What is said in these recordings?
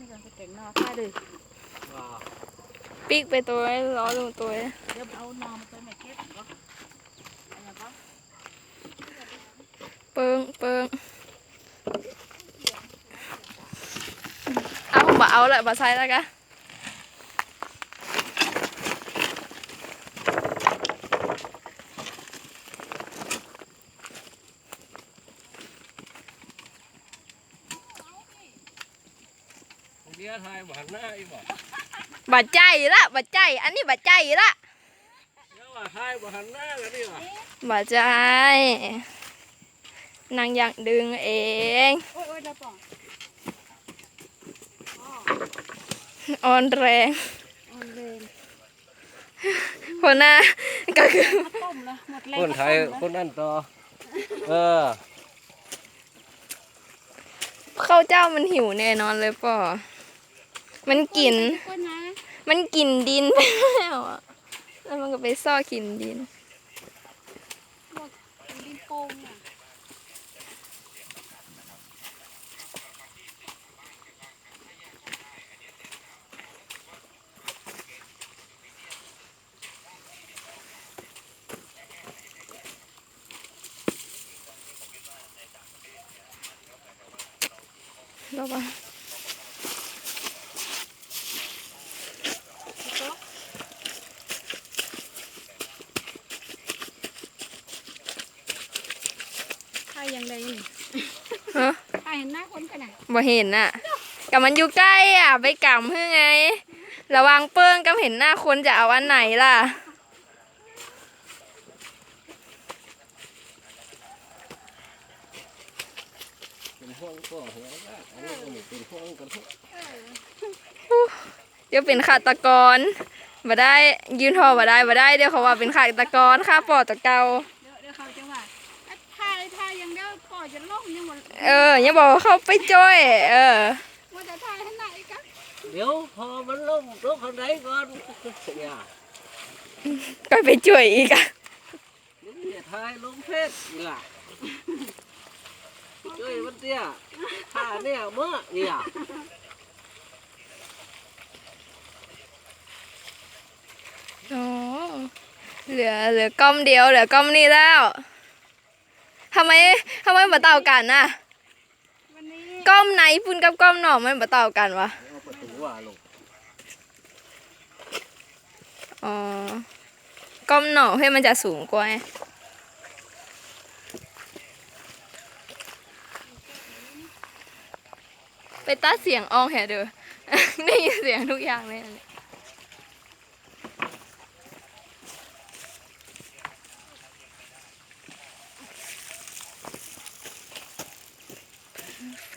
นนอค่าดื้อว่าปิกไปตัวไว้ล้อลงตัวไว้เดี๋ยวเอานอมาตัวใหม่เก็บก็อะไรก็เปิงเปิงเอาบ่เอาละบ่ใส่แล้วกะ เดียวทายบ่หันหน้าอีบ่บ่ใจละบ่ใจ อันนี้บ่ใจละแล้วว่าทายบ่หันหน้ากันนี่ว่ะบ่ใจ นางอยากดึงเอง โอ้ยโอ้ยเราป่องอ่อนแรงอ่อนเลยหัวหน้าก็คือต้มละหมดแรงคนไทยคนนั่นต่อ เออข้าวเจ้ามันหิวแน่นอนเลยป่อ มันกินก็นะมันกินดินไปแล้วอะแล้วมันก็ไปซ่อกินดินหมดดินโป่งอะแล้วป่ะ ใครยังไงนี่ ฮะ ใค รเห็นหน้าคนกันไหนบ่เห็นอะกับมันอยู่ใกล้อะ ไปกำเพื่อไง ระวังเปิ้งกับเห็นหน้าคนจะเอาอันไหนล่ะ เป็นห่วงก็หัวละอันนี้เป็นห่วงกันทุกเดี๋ยวเป็นฆาตกรบ่ได้ยืนทอบ่ได้บ่ได้เดี๋ยวเขาว่าเป็นฆาตกรฆ่าปอดตะเกา ก่อจะล่มยังหมดเออยังบอกว่าเขาไปจ้อย เออว่าจะถ่ายให้ไหนกันเดี๋ยวพอมันลงลงข้างในก่อนเนี่ยก็ไปช่วยอีกอะเดี๋ยวนี่ทายลงเพชรนี่ล่ะช่วยมันเตี้ยท่าเนี่ยเมื่อเนี่ยอ๋อเหลือเหลือก้อมเดียวเหลือก้อมนี้แล้วทำไมทำไมมาเต่ากันน่ะวันนี้ก้อมไหนพุ่นกับก้อมหนอกมันมาเต่ากันวะเอาประตูว่าลงอ๋อก้อมหนอกให้มันจะสูงกว่าไงไปตัดเสียงอองแหเด้อได้ยินเสียงทุกอย่างเลย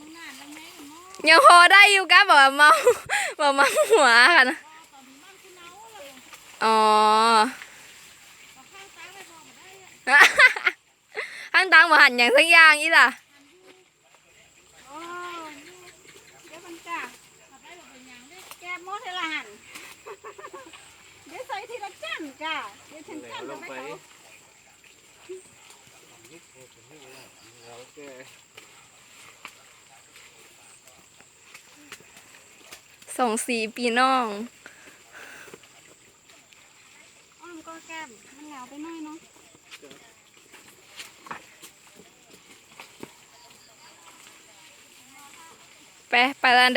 นี้ทำงานแล้วไงเอาหม้อฮะทำงานแล้วไงเอาหม้อยังพอได้อยู่กะบอกว่าเมาบอกมาหัวค่ะนะตอนนี้บ้านคุณเนาเลยอ๋อเอาข้างซ้ายไปพอมาข้างตังมาหันอย่างสักอย่างอีล่ะโอ้ยเดี๋ยวมันจ้ามาได้แบบเป็นอย่างนี้แกมดให้ละหันเดี๋ยวใส่ทีละจ้นจ้าเดี๋ยวฉันจ้นจะไปเอา เราแก ส่งสีปีน้องอ้อมก็แก้มมันเหงาไปหน่อยเนาะไปไปร้าน